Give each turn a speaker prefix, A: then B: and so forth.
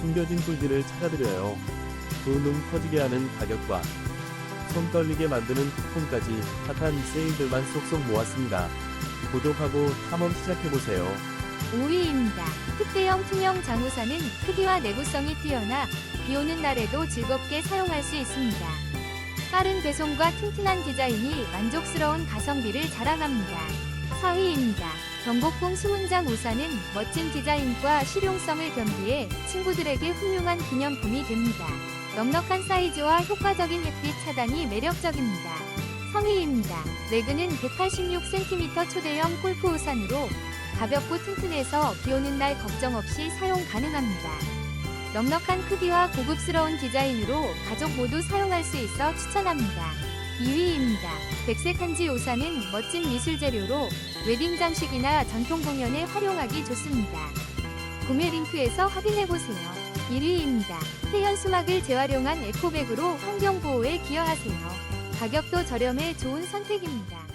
A: 숨겨진 꿀들을 찾아드려요. 두눈 터지게 하는 가격과 손 떨리게 만드는 쿠폰까지 핫한 세일들만 쏙쏙 모았습니다. 구독하고 탐험 시작해보세요.
B: 5위입니다. 특대형 투명 장우산은 크기와 내구성이 뛰어나 비 오는 날에도 즐겁게 사용할 수 있습니다. 빠른 배송과 튼튼한 디자인이 만족스러운 가성비를 자랑합니다. 4위입니다. 경복궁 수문장 우산은 멋진 디자인과 실용성을 겸비해 친구들에게 훌륭한 기념품이 됩니다. 넉넉한 사이즈와 효과적인 햇빛 차단이 매력적입니다. 성의입니다. 레그는 186cm 초대형 골프 우산으로 가볍고 튼튼해서 비 오는 날 걱정 없이 사용 가능합니다. 넉넉한 크기와 고급스러운 디자인으로 가족 모두 사용할 수 있어 추천합니다. 2위입니다. 백색 한지 우산은 멋진 미술 재료로 웨딩 장식이나 전통 공연에 활용하기 좋습니다. 구매 링크에서 확인해보세요. 1위입니다. 태연 수막을 재활용한 에코백으로 환경보호에 기여하세요. 가격도 저렴해 좋은 선택입니다.